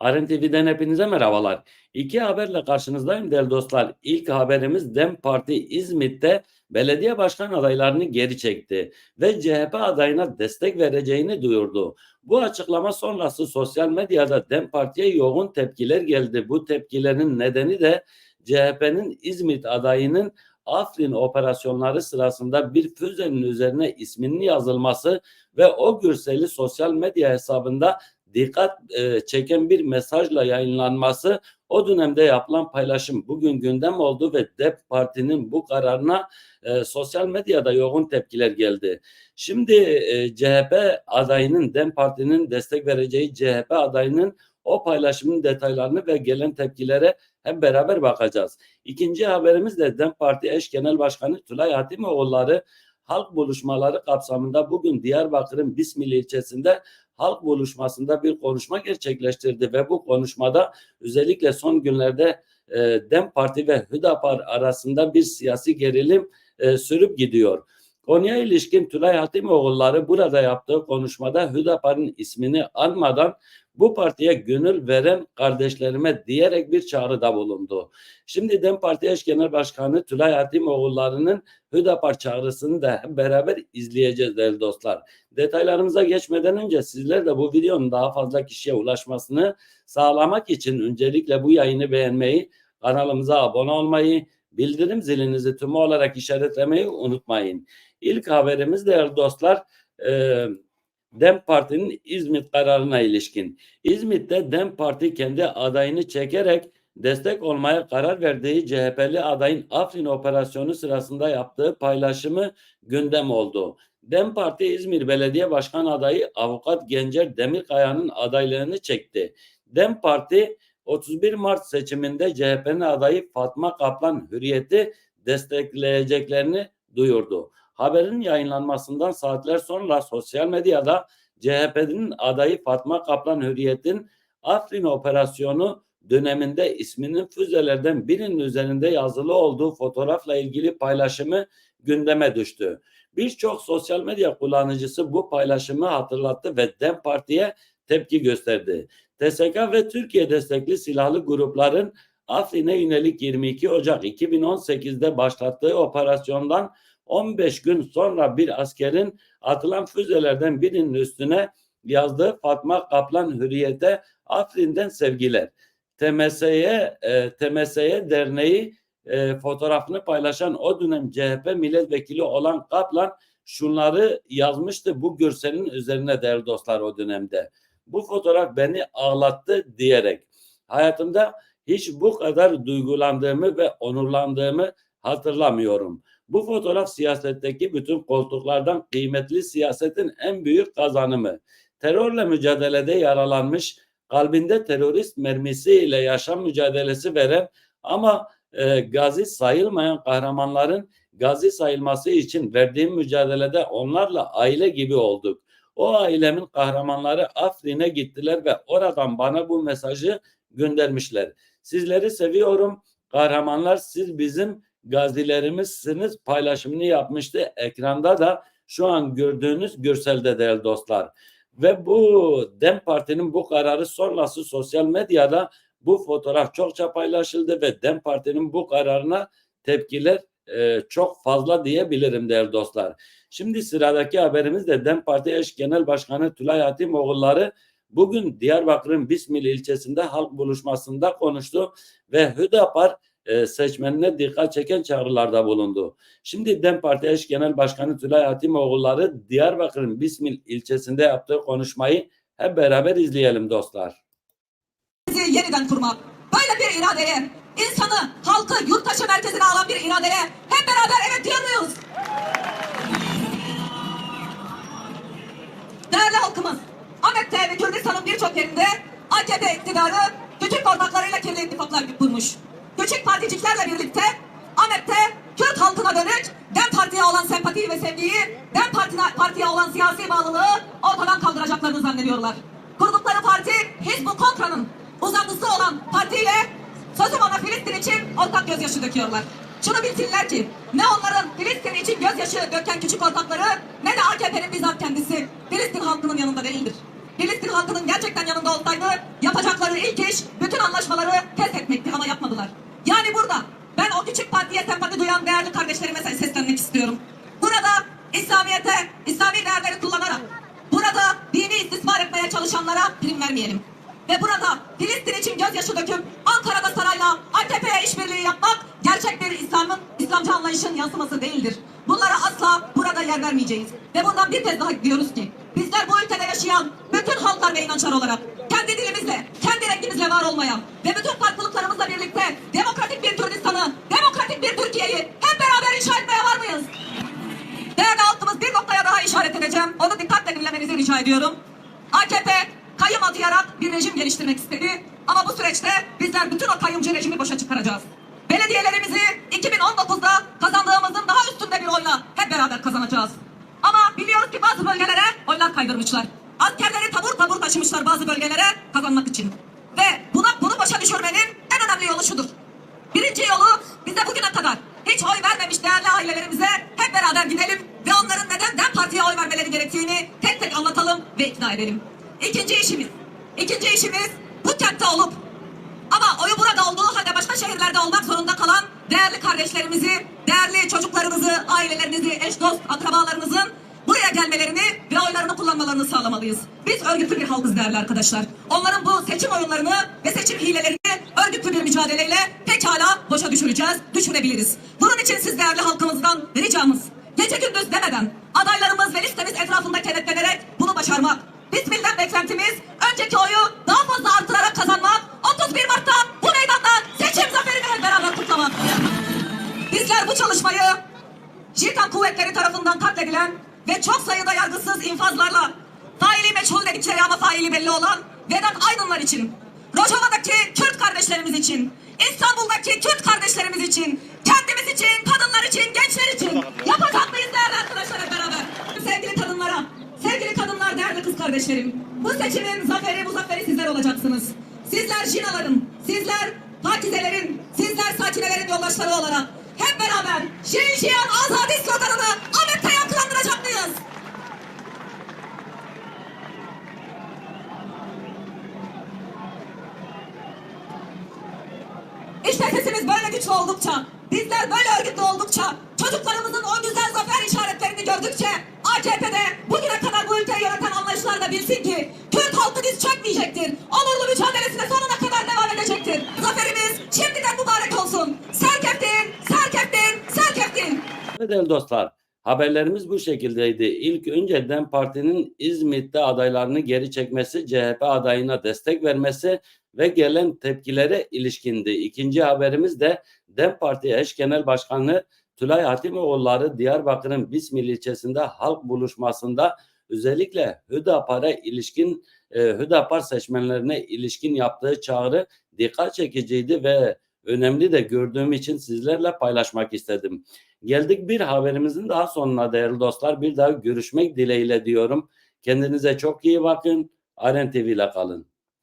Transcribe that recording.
Aren TV'den hepinize merhabalar. İki haberle karşınızdayım değerli dostlar. İlk haberimiz DEM Parti İzmit'te belediye başkan adaylarını geri çekti ve CHP adayına destek vereceğini duyurdu. Bu açıklama sonrası sosyal medyada DEM Parti'ye yoğun tepkiler geldi. Bu tepkilerin nedeni de CHP'nin İzmit adayının Afrin operasyonları sırasında bir füzenin üzerine isminin yazılması ve o görseli sosyal medya hesabında dikkat e, çeken bir mesajla yayınlanması o dönemde yapılan paylaşım bugün gündem oldu ve DEP Parti'nin bu kararına e, sosyal medyada yoğun tepkiler geldi. Şimdi e, CHP adayının DEM Parti'nin destek vereceği CHP adayının o paylaşımın detaylarını ve gelen tepkilere hep beraber bakacağız. İkinci haberimiz de DEM Parti eş genel başkanı Tülay Hatimoğulları halk buluşmaları kapsamında bugün Diyarbakır'ın Bismil ilçesinde halk buluşmasında bir konuşma gerçekleştirdi ve bu konuşmada özellikle son günlerde e, DEM Parti ve Hüdapar arasında bir siyasi gerilim e, sürüp gidiyor. Konuya ilişkin Tülay Hatimoğulları burada yaptığı konuşmada Hüdapar'ın ismini almadan bu partiye gönül veren kardeşlerime diyerek bir çağrıda bulundu. Şimdi DEM Parti eş genel başkanı Tülay Hatimoğulları'nın Hüdapar çağrısını da beraber izleyeceğiz değerli dostlar. Detaylarımıza geçmeden önce sizler de bu videonun daha fazla kişiye ulaşmasını sağlamak için öncelikle bu yayını beğenmeyi, kanalımıza abone olmayı, bildirim zilinizi tümü olarak işaretlemeyi unutmayın. İlk haberimiz değerli dostlar, e, DEM Parti'nin İzmit kararına ilişkin. İzmit'te DEM Parti kendi adayını çekerek destek olmaya karar verdiği CHP'li adayın Afrin operasyonu sırasında yaptığı paylaşımı gündem oldu. DEM Parti İzmir Belediye Başkan adayı Avukat Gencer Demirkaya'nın adaylığını çekti. DEM Parti 31 Mart seçiminde CHP'nin adayı Fatma Kaplan Hürriyet'i destekleyeceklerini duyurdu. Haberin yayınlanmasından saatler sonra sosyal medyada CHP'nin adayı Fatma Kaplan Hürriyet'in Afrin operasyonu döneminde isminin füzelerden birinin üzerinde yazılı olduğu fotoğrafla ilgili paylaşımı gündeme düştü. Birçok sosyal medya kullanıcısı bu paylaşımı hatırlattı ve DEM Parti'ye tepki gösterdi. TSK ve Türkiye destekli silahlı grupların Afrin'e yönelik 22 Ocak 2018'de başlattığı operasyondan 15 gün sonra bir askerin atılan füzelerden birinin üstüne yazdığı Fatma Kaplan Hürriyet'e Afrin'den sevgiler. TMS'ye e, TMS'ye derneği e, fotoğrafını paylaşan o dönem CHP milletvekili olan Kaplan şunları yazmıştı bu görselin üzerine değerli dostlar o dönemde. Bu fotoğraf beni ağlattı diyerek hayatımda hiç bu kadar duygulandığımı ve onurlandığımı hatırlamıyorum. Bu fotoğraf siyasetteki bütün koltuklardan kıymetli siyasetin en büyük kazanımı. Terörle mücadelede yaralanmış, kalbinde terörist mermisiyle yaşam mücadelesi veren ama e, gazi sayılmayan kahramanların gazi sayılması için verdiğim mücadelede onlarla aile gibi olduk. O ailemin kahramanları Afrin'e gittiler ve oradan bana bu mesajı göndermişler. Sizleri seviyorum. Kahramanlar siz bizim gazilerimizsiniz paylaşımını yapmıştı. Ekranda da şu an gördüğünüz görselde değerli dostlar. Ve bu DEM Parti'nin bu kararı sonrası sosyal medyada bu fotoğraf çokça paylaşıldı ve DEM Parti'nin bu kararına tepkiler e, çok fazla diyebilirim değerli dostlar. Şimdi sıradaki haberimiz de DEM Parti eş genel başkanı Tülay Hatimoğulları bugün Diyarbakır'ın Bismil ilçesinde halk buluşmasında konuştu ve Hüdapar e, seçmenine dikkat çeken çağrılarda bulundu. Şimdi DEM Parti eş genel başkanı Tülay Hatimoğulları Diyarbakır'ın Bismil ilçesinde yaptığı konuşmayı hep beraber izleyelim dostlar. yeniden kurmak. Böyle bir iradeye, insanı, halkı yurttaşı merkezine alan bir iradeye hep beraber evet diyor muyuz? Değerli halkımız, Ahmet'te ve Kürdistan'ın birçok yerinde AKP iktidarı küçük ortaklarıyla kirli ittifaklar kurmuş. Küçük particiklerle birlikte Ahmet'te Kürt halkına dönük DEM Parti'ye olan sempatiyi ve sevgiyi, DEM Parti'ne, Parti'ye olan siyasi bağlılığı ortadan kaldıracaklarını zannediyorlar. Kurdukları parti Hizb-ı Kontra'nın uzantısı olan partiyle sözüm ona Filistin için ortak gözyaşı döküyorlar. Şunu bilsinler ki ne onların Filistin için gözyaşı döken küçük ortakları ne de AKP'nin bizzat kendisi Filistin halkının yanında değildir. Filistin halkının gerçekten yanında olsaydı yapacakları ilk iş bütün anlaşmaları feshetmekti ama yapmadılar. Yani burada ben o küçük partiye duyan değerli kardeşlerime se- seslenmek istiyorum. Burada İslamiyet'e, İslami değerleri kullanarak, burada dini istismar etmeye çalışanlara prim vermeyelim. Ve burada Filistin için gözyaşı döküp Ankara'da sarayla AKP'ye işbirliği yapmak gerçek bir İslam'ın, İslamcı anlayışın yansıması değildir. Bunlara asla burada yer vermeyeceğiz. Ve bundan bir kez daha diyoruz ki bizler bu ülkede yaşayan bütün halklar ve inançlar olarak kendi dilimizle, kendi rengimizle var olmaya ve bütün farklılıklarımızla birlikte demokratik bir Kürdistan'ı, rica ediyorum. AKP kayyum atayarak bir rejim geliştirmek istedi. Ama bu süreçte bizler bütün o kayyumcu rejimi boşa çıkaracağız. Belediyelerimizi 2019'da kazandığımızın daha üstünde bir oyla hep beraber kazanacağız. Ama biliyoruz ki bazı bölgelere oylar kaydırmışlar. Askerleri tabur tabur taşımışlar bazı bölgelere kazanmak için. Ve buna bunu başa düşürmenin en önemli yolu şudur. Birinci yolu bize bugüne kadar hiç oy vermemiş değerli ailelerimize hep beraber gidelim ve onların neden DEM Parti'ye oy vermeleri gerektiğini ve ikna edelim. İkinci işimiz, ikinci işimiz bu kentte olup ama oyu burada olduğu halde başka şehirlerde olmak zorunda kalan değerli kardeşlerimizi, değerli çocuklarımızı, ailelerinizi, eş dost, akrabalarınızın buraya gelmelerini ve oylarını kullanmalarını sağlamalıyız. Biz örgütlü bir halkız değerli arkadaşlar. Onların bu seçim oyunlarını ve seçim hilelerini örgütlü bir mücadeleyle pekala boşa düşüreceğiz, düşürebiliriz. Bunun için siz değerli halkımızdan ricamız gece gündüz demeden adaylarımız ve listemiz etrafında kenetlenerek başarmak. Bismillah beklentimiz önceki oyu daha fazla artırarak kazanmak. 31 Mart'ta bu meydanda seçim zaferini hep beraber kutlamak. Bizler bu çalışmayı Jikan kuvvetleri tarafından katledilen ve çok sayıda yargısız infazlarla faili meçhul dedikleri ama faili belli olan Vedat Aydınlar için, Rojava'daki Kürt kardeşlerimiz için, İstanbul'daki Kürt kardeşlerimiz için, kendimiz için, kadınlar için, gençler için yapacak mıyız değerli arkadaşlar hep beraber? Sevgili kardeşlerim, bu seçimin zaferi, bu zaferi sizler olacaksınız. Sizler Jinaların, sizler Pakizelerin, sizler sakinelerin yoldaşları olarak hep beraber Şirin Şiyan Azadi sloganını Ahmet'te yankılandıracak mıyız? İşte sesimiz böyle güçlü oldukça, bizler böyle örgütlü oldukça, çocuklarımızın o güzel zafer işaretlerini gördükçe AKP'de bugüne kadar bu ülkeyi yöneten anlayışlar da bilsin ki Kürt halkı diz çökmeyecektir. Onurlu mücadelesine sonuna kadar devam edecektir. Zaferimiz şimdiden mübarek olsun. Serkeftin, serkeftin, serkeftin. Evet değerli dostlar, haberlerimiz bu şekildeydi. İlk önce DEM Parti'nin İzmit'te adaylarını geri çekmesi, CHP adayına destek vermesi ve gelen tepkilere ilişkindi. İkinci haberimiz de DEM Parti eş genel başkanı Tülay Hatimoğulları Diyarbakır'ın Bismil ilçesinde halk buluşmasında özellikle Hüdapar'a ilişkin e, Hüdapar seçmenlerine ilişkin yaptığı çağrı dikkat çekiciydi ve önemli de gördüğüm için sizlerle paylaşmak istedim. Geldik bir haberimizin daha sonuna değerli dostlar. Bir daha görüşmek dileğiyle diyorum. Kendinize çok iyi bakın. Aren TV ile kalın.